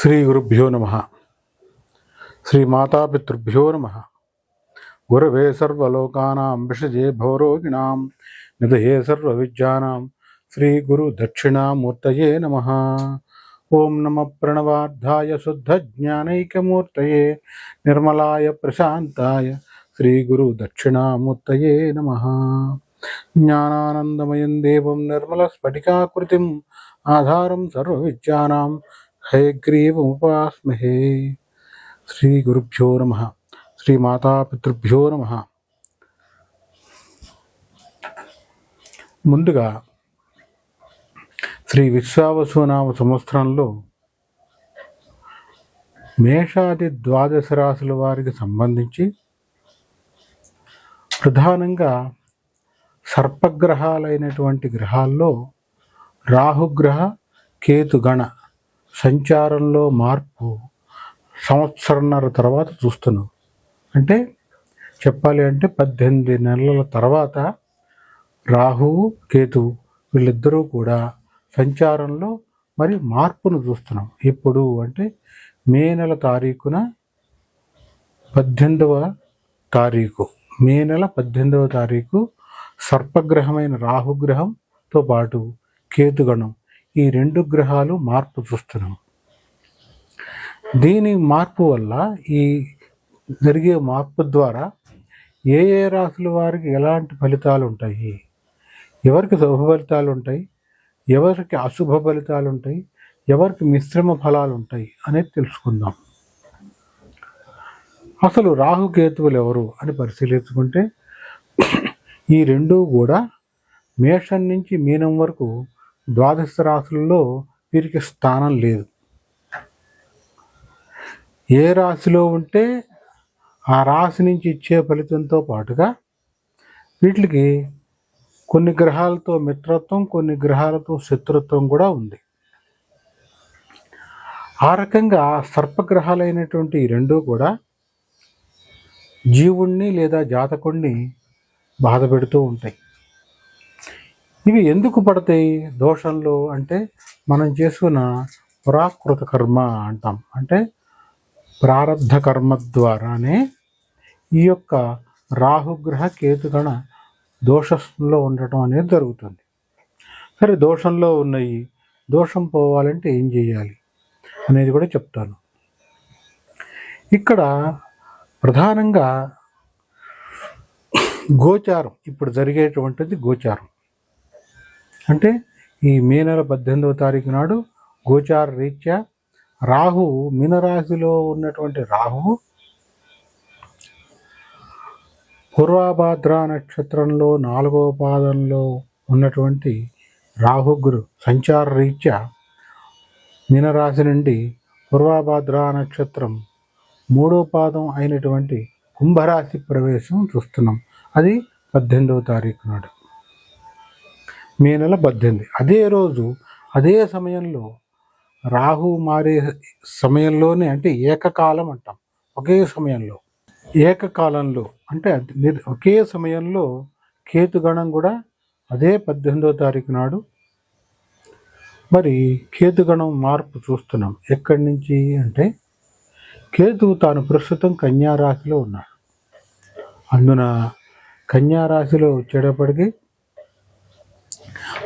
శ్రీ గురుభ్యో నమ శ్రీ మాతాపితృభ్యో నమ గురవే సర్వలోకానాం విషజే భవరోగిణాం నిధయే సర్వవిద్యానాం శ్రీ గురు దక్షిణామూర్తయే నమ ఓం నమ ప్రణవార్థాయ శుద్ధజ్ఞానైకమూర్తయే నిర్మలాయ ప్రశాంతాయ శ్రీ గురు దక్షిణామూర్తయే నమ జ్ఞానానందమయం దేవం నిర్మల స్ఫటికాకృతిం ఆధారం సర్వవిద్యానాం హయగ్రీవముపాస్మహే శ్రీ గురుభ్యో నమ. శ్రీ మాతాపితృభ్యో నమ. ముందుగా శ్రీ విశ్వావసునామ సంవత్సరంలో మేషాది ద్వాదశ రాశుల వారికి సంబంధించి ప్రధానంగా సర్పగ్రహాలైనటువంటి గ్రహాల్లో రాహుగ్రహ కేతుగణ సంచారంలో మార్పు సంవత్సరంన్నర తర్వాత చూస్తున్నాం. అంటే చెప్పాలి అంటే పద్దెనిమిది నెలల తర్వాత రాహువు కేతువు వీళ్ళిద్దరూ కూడా సంచారంలో మరి మార్పును చూస్తున్నాం. ఎప్పుడు అంటే మే నెల తారీఖున పద్దెనిమిదవ తారీఖు. మే నెల పద్దెనిమిదవ తారీఖు సర్పగ్రహమైన రాహుగ్రహంతో పాటు కేతుగణం ఈ రెండు గ్రహాలు మార్పు చూస్తున్నాం. దీని మార్పు వల్ల ఈ జరిగే మార్పు ద్వారా ఏ ఏ రాశుల వారికి ఎలాంటి ఫలితాలు ఉంటాయి? ఎవరికి శుభ ఫలితాలు ఉంటాయి? ఎవరికి అశుభ ఫలితాలు ఉంటాయి? ఎవరికి మిశ్రమ ఫలాలు ఉంటాయి అనేది తెలుసుకుందాం. అసలు రాహుకేతువులు ఎవరు అని పరిశీలించుకుంటే ఈ రెండు కూడా మేషం నుంచి మీనం వరకు ద్వాదశ రాశులలో వీరికి స్థానం లేదు. ఏ రాశిలో ఉంటే ఆ రాశి నుంచి ఇచ్చే ఫలితంతో పాటుగా వీటికి కొన్ని గ్రహాలతో మిత్రత్వం కొన్ని గ్రహాలతో శత్రుత్వం కూడా ఉంది. ఆ రకంగా సర్పగ్రహాలైనటువంటి ఈ రెండూ కూడా జీవుణ్ణి లేదా జాతకుణ్ణి బాధ పెడుతూ ఉంటాయి. ఇవి ఎందుకు పడతాయి? దోషంలో అంటే మనం చేసుకున్న పురాకృత కర్మ అంటాం. అంటే ప్రారంధ కర్మ ద్వారానే ఈ యొక్క రాహుగ్రహ కేతుగణ దోషంలో ఉండటం అనేది జరుగుతుంది. సరే దోషంలో ఉన్నాయి. దోషం పోవాలంటే ఏం చేయాలి అనేది కూడా చెప్తాను. ఇక్కడ ప్రధానంగా గోచారం ఇప్పుడు జరిగేటువంటిది గోచారం. అంటే ఈ మే నెల పద్దెనిమిదవ తారీఖు నాడు గోచార రీత్యా రాహు మీనరాశిలో ఉన్నటువంటి రాహు పూర్వాభాద్ర నక్షత్రంలో నాలుగవ పాదంలో ఉన్నటువంటి రాహుగురు సంచార రీత్యా మీనరాశి నుండి పూర్వాభాద్ర నక్షత్రం మూడో పాదం అయినటువంటి కుంభరాశి ప్రవేశం చూస్తున్నాం. అది పద్దెనిమిదవ తారీఖు నాడు. మే నెల పద్దెనిమిది. అదే రోజు అదే సమయంలో రాహు మారే సమయంలోనే అంటే ఏకకాలం అంటాం. ఒకే సమయంలో. ఏకకాలంలో అంటే ఒకే సమయంలో కేతుగణం కూడా అదే పద్దెనిమిదో తారీఖు నాడు మరి కేతుగణం మార్పు చూస్తున్నాం. ఎక్కడి నుంచి అంటే కేతువు తాను ప్రస్తుతం కన్యారాశిలో ఉన్నాడు. అందున కన్యా రాశిలో వచ్చేటప్పటికి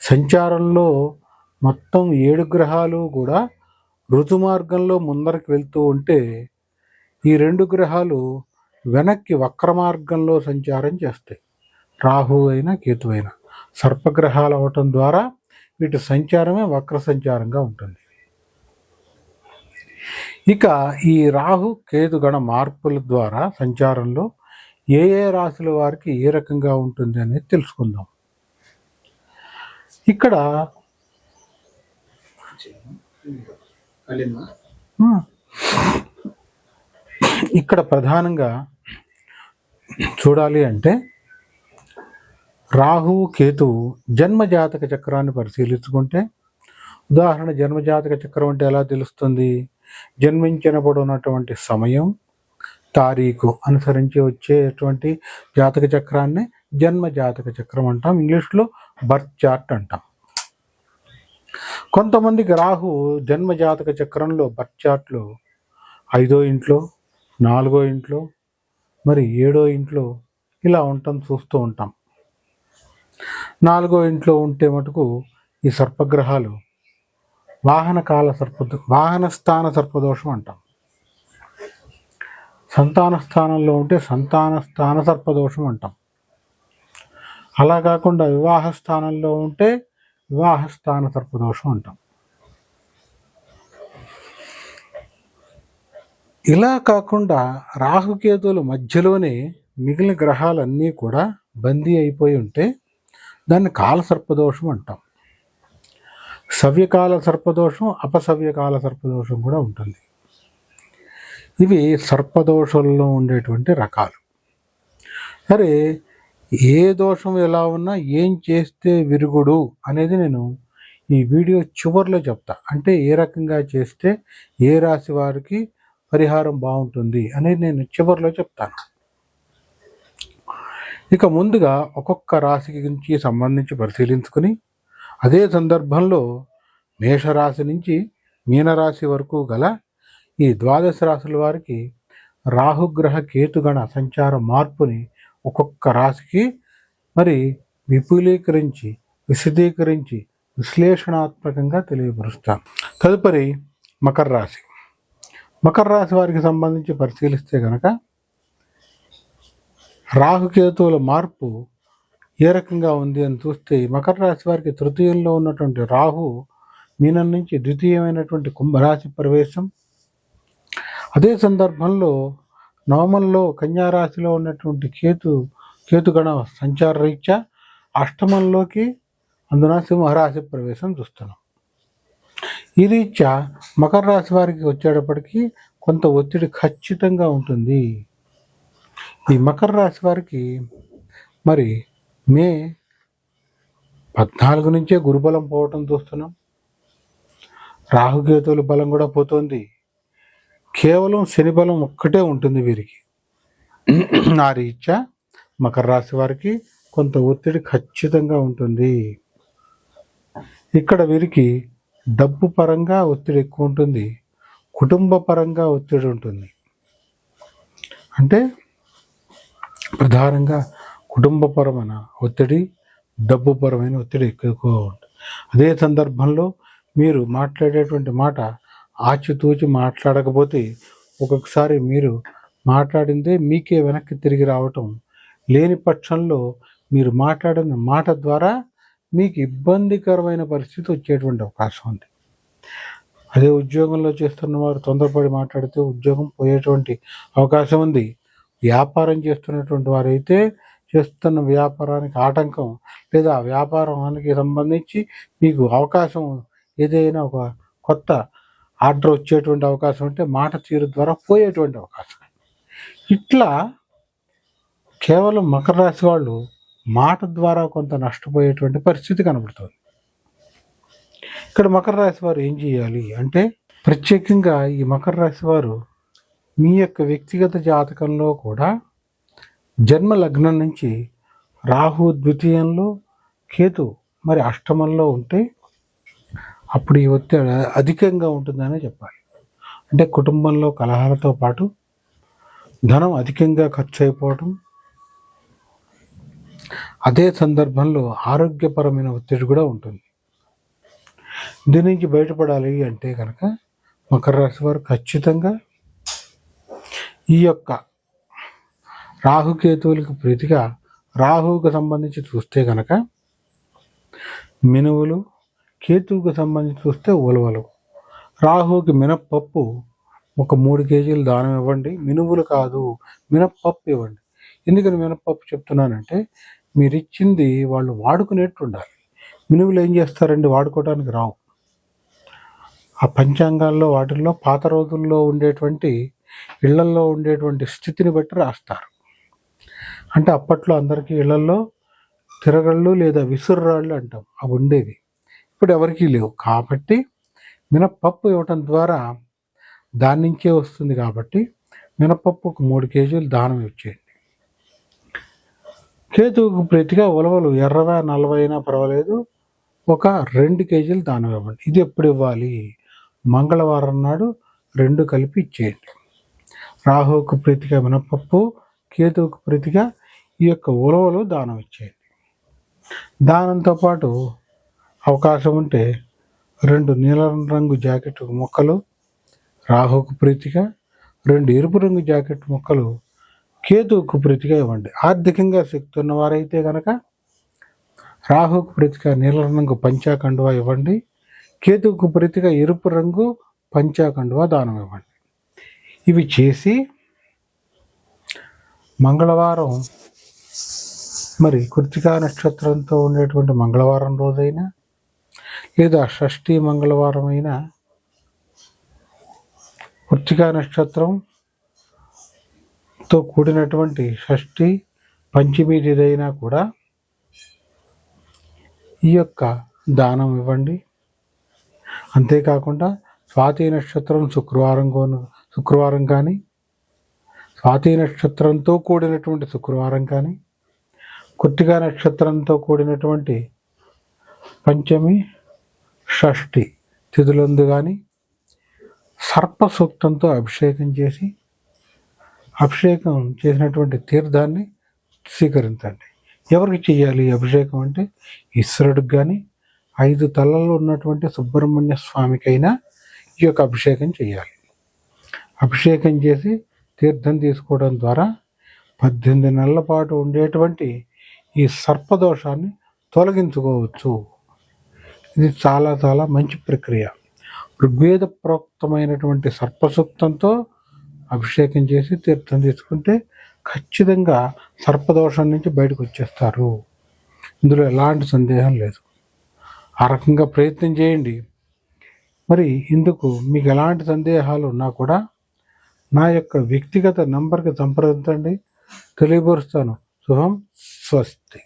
సంచారంలో మొత్తం ఏడు గ్రహాలు కూడా ఋతు మార్గంలో ముందరికి వెళ్తూ ఉంటే ఈ రెండు గ్రహాలు వెనక్కి వక్ర మార్గంలో సంచారం చేస్తాయి. రాహు అయినా కేతు అయినా. సర్పగ్రహాలు అవటం ద్వారా వీటి సంచారమే వక్ర సంచారంగా ఉంటుంది. ఇక ఈ రాహు కేతు గణ మార్పుల ద్వారా సంచారంలో ఏ ఏ రాశుల వారికి ఏ రకంగా ఉంటుంది అనేది తెలుసుకుందాం. ఇక్కడ ఇక్కడ ప్రధానంగా చూడాలి అంటే రాహువు కేతువు జన్మజాతక చక్రాన్ని పరిశీలించుకుంటే ఉదాహరణ జన్మజాతక చక్రం అంటే ఎలా తెలుస్తుంది? జన్మించినప్పుడు ఉన్నటువంటి సమయం తారీఖు అనుసరించి వచ్చేటువంటి జాతక చక్రాన్ని జన్మ జాతక చక్రం అంటాం. ఇంగ్లీష్లో బర్త్ చార్ట్ అంటాం. కొంతమందికి రాహు జన్మ జాతక చక్రంలో బర్త్ చార్ట్లో ఐదో ఇంట్లో నాలుగో ఇంట్లో మరి ఏడో ఇంట్లో ఇలా ఉంటాం చూస్తూ ఉంటాం. నాలుగో ఇంట్లో ఉంటే మటుకు ఈ సర్పగ్రహాలు వాహన కాల సర్ప వాహన స్థాన సర్పదోషం అంటాం. సంతాన స్థానంలో ఉంటే సంతాన స్థాన సర్పదోషం అంటాం. అలా కాకుండా వివాహ స్థానంలో ఉంటే వివాహ స్థాన సర్పదోషం అంటాం. ఇలా కాకుండా రాహుకేతువుల మధ్యలోనే మిగిలిన గ్రహాలన్నీ కూడా బందీ అయిపోయి ఉంటే దాన్ని కాల సర్పదోషం అంటాం. సవ్యకాల సర్పదోషం అపసవ్యకాల సర్పదోషం కూడా ఉంటుంది. ఇవి సర్పదోషంలో ఉండేటువంటి రకాలు. సరే ఏ దోషం ఎలా ఉన్నా ఏం చేస్తే విరుగుడు అనేది నేను ఈ వీడియో చివరిలో చెప్తా. అంటే ఏ రకంగా చేస్తే ఏ రాశి వారికి పరిహారం బాగుంటుంది అనేది నేను చివరిలో చెప్తాను. ఇక ముందుగా ఒక్కొక్క రాశికి గురించి సంబంధించి పరిశీలించుకుని అదే సందర్భంలో మేషరాశి నుంచి మీనరాశి వరకు గల ఈ ద్వాదశ రాశుల వారికి రాహుగ్రహ కేతుగణ సంచార మార్పుని ఒక్కొక్క రాశికి మరి విపులీకరించి విశదీకరించి విశ్లేషణాత్మకంగా తెలియపరుస్తాం. తదుపరి మకర రాశి. మకర రాశి వారికి సంబంధించి పరిశీలిస్తే కనుక రాహుకేతువుల మార్పు ఏ రకంగా ఉంది అని చూస్తే మకర రాశి వారికి తృతీయంలో ఉన్నటువంటి రాహు మీనం నుంచి ద్వితీయమైనటువంటి కుంభరాశి ప్రవేశం. అదే సందర్భంలో నవమంలో కన్యారాశిలో ఉన్నటువంటి కేతు కేతుగణ సంచార రీత్యా అష్టమంలోకి అందున సింహరాశి ప్రవేశం చూస్తున్నాం. ఈ రీత్యా మకర రాశి వారికి వచ్చేటప్పటికీ కొంత ఒత్తిడి ఖచ్చితంగా ఉంటుంది. ఈ మకర రాశి వారికి మరి మే పద్నాలుగు నుంచే గురుబలం పోవటం చూస్తున్నాం. రాహుకేతువుల బలం కూడా పోతుంది. కేవలం శని బలం ఒక్కటే ఉంటుంది వీరికి. ఆ రీత్యా మకర రాశి వారికి కొంత ఒత్తిడి ఖచ్చితంగా ఉంటుంది. ఇక్కడ వీరికి డబ్బు పరంగా ఒత్తిడి ఎక్కువ ఉంటుంది. కుటుంబ పరంగా ఒత్తిడి ఉంటుంది. అంటే ప్రధానంగా కుటుంబపరమైన ఒత్తిడి డబ్బుపరమైన ఒత్తిడి ఎక్కువ ఉంటుంది. అదే సందర్భంలో మీరు మాట్లాడేటువంటి మాట ఆచితూచి మాట్లాడకపోతే ఒక్కొక్కసారి మీరు మాట్లాడిందే మీకే వెనక్కి తిరిగి రావటం లేని పక్షంలో మీరు మాట్లాడిన మాట ద్వారా మీకు ఇబ్బందికరమైన పరిస్థితి వచ్చేటువంటి అవకాశం ఉంది. అదే ఉద్యోగంలో చేస్తున్న వారు తొందరపడి మాట్లాడితే ఉద్యోగం పోయేటువంటి అవకాశం ఉంది. వ్యాపారం చేస్తున్నటువంటి వారైతే చేస్తున్న వ్యాపారానికి ఆటంకం లేదా వ్యాపారానికి సంబంధించి మీకు అవకాశం ఏదైనా ఒక కొత్త ఆర్డర్ వచ్చేటువంటి అవకాశం ఉంటే మాట తీరు ద్వారా పోయేటువంటి అవకాశం. ఇట్లా కేవలం మకర రాశి వాళ్ళు మాట ద్వారా కొంత నష్టపోయేటువంటి పరిస్థితి కనబడుతుంది. ఇక్కడ మకర రాశి వారు ఏం చేయాలి అంటే ప్రత్యేకంగా ఈ మకర రాశి వారు మీ యొక్క వ్యక్తిగత జాతకంలో కూడా జన్మ లగ్నం నుంచి రాహు ద్వితీయంలో కేతు మరి అష్టమంలో ఉంటే అప్పుడు ఈ ఒత్తిడి అధికంగా ఉంటుందనే చెప్పాలి. అంటే కుటుంబంలో కలహాలతో పాటు ధనం అధికంగా ఖర్చు అయిపోవటం అదే సందర్భంలో ఆరోగ్యపరమైన ఒత్తిడి కూడా ఉంటుంది. దీని నుంచి బయటపడాలి అంటే కనుక మకర రాశి వారు ఖచ్చితంగా ఈ యొక్క రాహుకేతువులకు ప్రీతిగా రాహువుకు సంబంధించి చూస్తే కనుక మినువులు కేతువుకు సంబంధించి చూస్తే ఉలవలు. రాహువుకి మినప్పప్పు ఒక మూడు కేజీలు దానం ఇవ్వండి. మినువులు కాదు మినప్పప్పు ఇవ్వండి. ఎందుకని మినప్పప్పు చెప్తున్నానంటే మీరు ఇచ్చింది వాళ్ళు వాడుకునేట్టు ఉండాలి మినువులు ఏం చేస్తారండి? వాడుకోవడానికి రావు. ఆ పంచాంగాల్లో వాటిల్లో పాత రోజుల్లో ఉండేటువంటి ఇళ్ళల్లో ఉండేటువంటి స్థితిని బట్టి రాస్తారు. అంటే అప్పట్లో అందరికీ ఇళ్ళల్లో తిరగళ్ళు లేదా విసుర్రాళ్ళు అంటాం. అవి ఉండేవి. ఇప్పుడు ఎవరికీ లేవు. కాబట్టి మినప్పప్పు ఇవ్వటం ద్వారా దాని నుంచే వస్తుంది కాబట్టి మినపప్పు ఒక మూడు కేజీలు దానం ఇచ్చేయండి. కేతువుకు ప్రతిగా ఉలవలు ఎర్రవా అయినా పర్వాలేదు. ఒక రెండు కేజీలు దానం ఇవ్వండి. ఇది ఎప్పుడు ఇవ్వాలి? మంగళవారం నాడు రెండు కలిపి ఇచ్చేయండి. రాహువుకు ప్రీతిగా మినపప్పు కేతువుకు ప్రీతిగా ఈ యొక్క ఉలవలు దానం ఇచ్చేయండి. దానంతో పాటు అవకాశం ఉంటే రెండు నీలం రంగు జాకెట్ మొక్కలు రాహుకు ప్రీతిగా రెండు ఎరుపు రంగు జాకెట్ మొక్కలు కేతువుకు ప్రీతిగా ఇవ్వండి. ఆర్థికంగా శక్తి ఉన్నవారైతే కనుక రాహుకు ప్రీతిగా నీలం రంగు పంచాకండువా ఇవ్వండి. కేతువుకు ప్రీతిగా ఎరుపు రంగు పంచాకండువా దానం ఇవ్వండి. ఇవి చేసి మంగళవారం మరి కృతికా నక్షత్రంతో ఉండేటువంటి మంగళవారం రోజైనా లేదా షష్ఠి మంగళవారం అయినా నక్షత్రంతో కూడినటువంటి షష్ఠి పంచమి ఏదైనా కూడా ఈ యొక్క దానం ఇవ్వండి. అంతేకాకుండా స్వాతి నక్షత్రం శుక్రవారం కోను శుక్రవారం కానీ స్వాతి నక్షత్రంతో కూడినటువంటి శుక్రవారం కానీ కృత్తికా నక్షత్రంతో కూడినటువంటి పంచమి షష్ఠి తిథులందు కానీ సర్ప సూక్తంతో అభిషేకం చేసి అభిషేకం చేసినటువంటి తీర్థాన్ని స్వీకరించండి. ఎవరికి చేయాలి అభిషేకం అంటే ఈశ్వరుడికి కానీ ఐదు తలలో ఉన్నటువంటి సుబ్రహ్మణ్య స్వామికైనా ఈ యొక్క అభిషేకం చేయాలి. అభిషేకం చేసి తీర్థం తీసుకోవడం ద్వారా పద్దెనిమిది నెలల పాటు ఉండేటువంటి ఈ సర్పదోషాన్ని తొలగించుకోవచ్చు. ఇది చాలా చాలా మంచి ప్రక్రియ. ఋగ్వేద ప్రోక్తమైనటువంటి సర్పసూక్తంతో అభిషేకం చేసి తీర్థం తీసుకుంటే ఖచ్చితంగా సర్పదోషం నుంచి బయటకు వచ్చేస్తారు. ఇందులో ఎలాంటి సందేహం లేదు. ఆ రకంగా ప్రయత్నం చేయండి. మరి ఇందుకు మీకు ఎలాంటి సందేహాలు ఉన్నా కూడా నా యొక్క వ్యక్తిగత నంబర్కి సంప్రదించండి. తెలియపరుస్తాను. శుభం. స్వస్తి.